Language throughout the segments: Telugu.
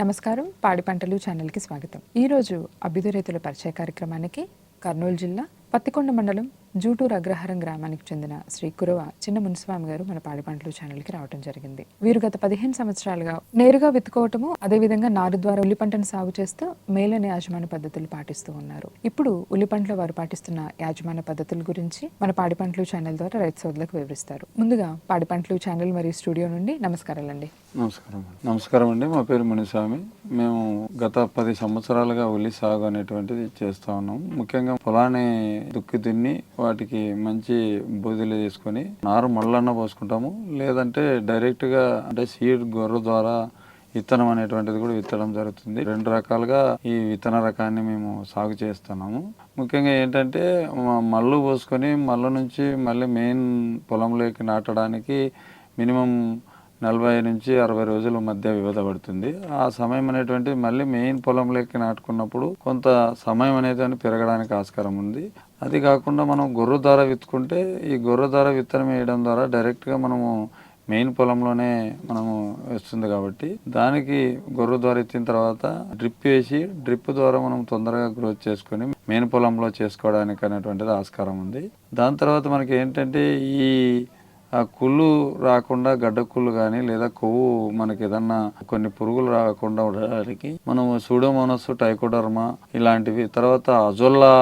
నమస్కారం. పాడి పంటలు ఛానల్కి స్వాగతం. ఈరోజు అభ్యుదయ రైతుల పరిచయ కార్యక్రమానికి కర్నూలు జిల్లా పత్తికొండ మండలం జూటూరు అగ్రహారం గ్రామానికి చెందిన శ్రీ కురవ చిన్న మునిస్వామి గారు మన పాడి పంటలు ఛానల్కి రావడం జరిగింది. వీరు గత పదిహేను సంవత్సరాలుగా నేరుగా విత్తుకోవటము అదేవిధంగా నారు ద్వారా ఉల్లి పంటను సాగు చేస్తూ మేలైన యాజమాన్య పద్ధతులు పాటిస్తూ ఉన్నారు. ఇప్పుడు ఉల్లి పంటలో వారు పాటిస్తున్న యాజమాన్య పద్ధతుల గురించి మన పాడి పంటలు ఛానల్ ద్వారా రైతు సోదరులకు వివరిస్తారు. ముందుగా పాడి పంటలు ఛానల్ మరియు స్టూడియో నుండి నమస్కారాలండి. నమస్కారం అండి. నమస్కారం అండి. మా పేరు మునిస్వామి. మేము గత పది సంవత్సరాలుగా ఉల్లి సాగు అనేటువంటిది చేస్తూ ఉన్నాం. ముఖ్యంగా పొలాన్ని దుక్కి దున్ని వాటికి మంచి బూదిలు తీసుకొని నారు మళ్ళన్న పోసుకుంటాము. లేదంటే డైరెక్ట్గా అంటే సీడ్ గొర్రె ద్వారా విత్తనం అనేటువంటిది కూడా విత్తడం జరుగుతుంది. రెండు రకాలుగా ఈ విత్తన రకాన్ని మేము సాగు చేస్తున్నాము. ముఖ్యంగా ఏంటంటే మళ్ళు మల్లు పోసుకొని మళ్ళీ నుంచి మళ్ళీ మెయిన్ పొలంలోకి నాటడానికి మినిమం నలభై నుంచి అరవై రోజుల మధ్య వివిధ పడుతుంది. ఆ సమయం అనేటువంటి మళ్ళీ మెయిన్ పొలంలోకి నాటుకున్నప్పుడు కొంత సమయం అనేది పెరగడానికి ఆస్కారం ఉంది. అది కాకుండా మనం గొర్రె ద్వారా విత్తుకుంటే ఈ గొర్రె ద్వారా విత్తనం వేయడం ద్వారా డైరెక్ట్గా మనము మెయిన్ పొలంలోనే మనము వస్తుంది కాబట్టి దానికి గొర్రె ద్వారా ఇచ్చిన తర్వాత డ్రిప్ వేసి డ్రిప్ ద్వారా మనం తొందరగా గ్రోత్ చేసుకొని మెయిన్ పొలంలో చేసుకోవడానికి అనేటువంటిది ఆస్కారం ఉంది. దాని తర్వాత మనకి ఏంటంటే ఈ ఆ కుళ్ళు రాకుండా గడ్డ కుళ్ళు కానీ లేదా కొవ్వు మనకి ఏదన్నా కొన్ని పురుగులు రాకుండా ఉండడానికి మనం సూడోమోనస్ టైకోడర్మా ఇలాంటివి. తర్వాత అజోల్లా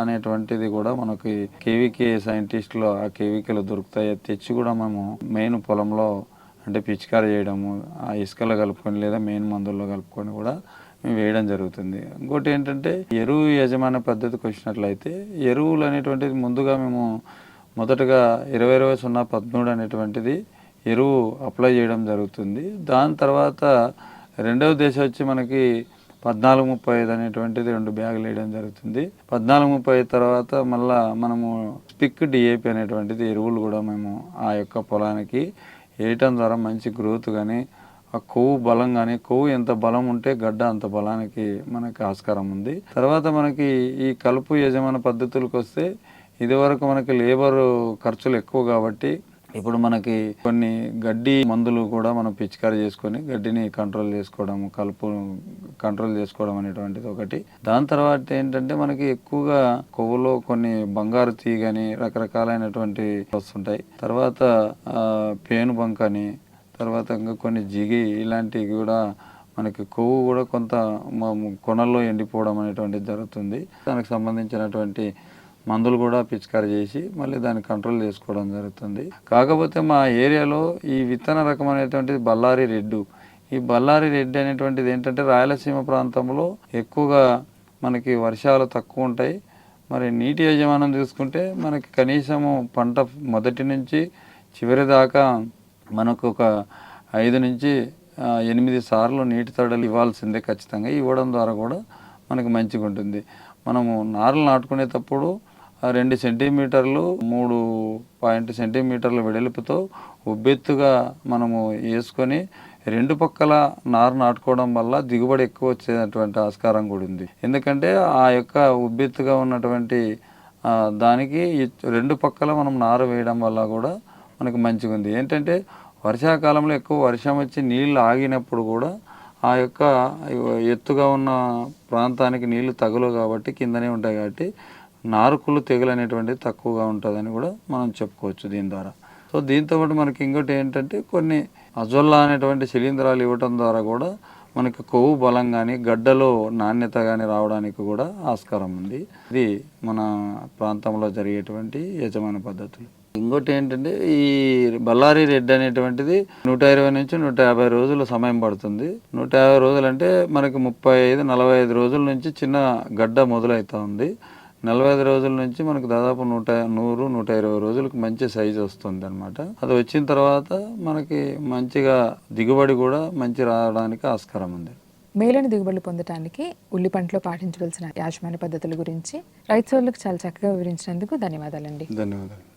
అనేటువంటిది కూడా మనకి కేవీకే సైంటిస్ట్లో ఆ కేవీకేలు దొరుకుతాయి. తెచ్చి కూడా మేము మెయిన్ పొలంలో అంటే పిచికారి చేయడము ఆ ఇసుకలో కలుపుకొని లేదా మెయిన్ మందుల్లో కలుపుకొని కూడా మేము వేయడం జరుగుతుంది. ఇంకోటి ఏంటంటే ఎరువు యజమాన పద్ధతికి వచ్చినట్లయితే ఎరువులు అనేటువంటిది ముందుగా మేము మొదటగా ఇరవై ఇరవై సున్నా పదమూడు అనేటువంటిది ఎరువు అప్లై చేయడం జరుగుతుంది. దాని తర్వాత రెండవ దశ వచ్చి మనకి పద్నాలుగు ముప్పై ఐదు అనేటువంటిది రెండు బ్యాగులు వేయడం జరుగుతుంది. పద్నాలుగు ముప్పై ఐదు తర్వాత మళ్ళా మనము స్పిక్ డిఏపి అనేటువంటిది ఎరువులు కూడా మేము ఆ యొక్క పొలానికి వేయటం ద్వారా మంచి గ్రోత్ కానీ ఆ కొవ్వు బలం కానీ కొవ్వు ఎంత బలం ఉంటే గడ్డ అంత బలానికి మనకి ఆస్కారం ఉంది. తర్వాత మనకి ఈ కలుపు యజమాన పద్ధతులకు వస్తే ఇదివరకు మనకి లేబర్ ఖర్చులు ఎక్కువ కాబట్టి ఇప్పుడు మనకి కొన్ని గడ్డి మందులు కూడా మనం పిచికారీ చేసుకొని గడ్డిని కంట్రోల్ చేసుకోవడం కలుపు కంట్రోల్ చేసుకోవడం అనేటువంటిది ఒకటి. దాని తర్వాత ఏంటంటే మనకి ఎక్కువగా కొవ్వులో కొన్ని బంగారు తీగని రకరకాలైనటువంటి వస్తుంటాయి. తర్వాత పేను బంక్ అని తర్వాత ఇంకా కొన్ని జిగి ఇలాంటివి కూడా మనకి కొవ్వు కూడా కొంత కొనల్లో ఎండిపోవడం అనేటువంటిది జరుగుతుంది. దానికి సంబంధించినటువంటి మందులు కూడా పిచికారి చేసి మళ్ళీ దాన్ని కంట్రోల్ చేసుకోవడం జరుగుతుంది. కాకపోతే మా ఏరియాలో ఈ విత్తన రకం అనేటువంటిది బళ్ళారి రెడ్డు. ఈ బళ్ళారి రెడ్డి అనేటువంటిది ఏంటంటే రాయలసీమ ప్రాంతంలో ఎక్కువగా మనకి వర్షాలు తక్కువ ఉంటాయి. మరి నీటి యజమానం చూసుకుంటే మనకి కనీసము పంట మొదటి నుంచి చివరి దాకా మనకు ఒక ఐదు నుంచి ఎనిమిది సార్లు నీటి తడలు ఇవ్వాల్సిందే ఖచ్చితంగా. ఇవ్వడం ద్వారా కూడా మనకి మంచిగా ఉంటుంది మనము నారులు నాటుకునేటప్పుడు రెండు సెంటీమీటర్లు మూడు పాయింట్ సెంటీమీటర్ల వెడల్పుతో ఉబ్బెత్తుగా మనము వేసుకొని రెండు పక్కల నారు నాటుకోవడం వల్ల దిగుబడి ఎక్కువ వచ్చేటువంటి ఆస్కారం కూడా ఉంది. ఎందుకంటే ఆ యొక్క ఉబ్బెత్తుగా ఉన్నటువంటి దానికి రెండు పక్కల మనం నారు వేయడం వల్ల కూడా మనకు మంచిగా ఉంది. ఏంటంటే వర్షాకాలంలో ఎక్కువ వర్షం వచ్చి నీళ్ళు ఆగినప్పుడు కూడా ఆ యొక్క ఎత్తుగా ఉన్న ప్రాంతానికి నీళ్ళు తగులు కాబట్టి కిందనే ఉంటాయి కాబట్టి నారుకులు తెగులు అనేటువంటిది తక్కువగా ఉంటుందని కూడా మనం చెప్పుకోవచ్చు దీని ద్వారా. సో దీంతో పాటు మనకి ఇంకోటి ఏంటంటే కొన్ని అజొల్లా అనేటువంటి శిలీంధ్రాలు ఇవ్వటం ద్వారా కూడా మనకి కొవ్వు బలం కానీ గడ్డలో నాణ్యత కానీ రావడానికి కూడా ఆస్కారం ఉంది. ఇది మన ప్రాంతంలో జరిగేటువంటి యజమాని పద్ధతులు. ఇంకోటి ఏంటంటే ఈ బళ్ళారి రెడ్ అనేటువంటిది నూట ఇరవై నుంచి నూట యాభై రోజులు సమయం పడుతుంది. నూట యాభై రోజులు అంటే మనకి ముప్పై ఐదు నలభై ఐదు రోజుల నుంచి చిన్న గడ్డ మొదలవుతూ ఉంది. నలభై ఐదు రోజుల నుంచి మనకు దాదాపు నూట నూరు నూట ఇరవై రోజులకు మంచి సైజు వస్తుంది అనమాట అది వచ్చిన తర్వాత మనకి మంచిగా దిగుబడి కూడా మంచి రావడానికి ఆస్కారం ఉంది. మేలైన దిగుబడులు పొందడానికి ఉల్లి పంటలో పాటించవలసిన యాజమాన్య పద్ధతుల గురించి రైతు సోదరులకు చాలా చక్కగా వివరించినందుకు ధన్యవాదాలండి. ధన్యవాదాలు.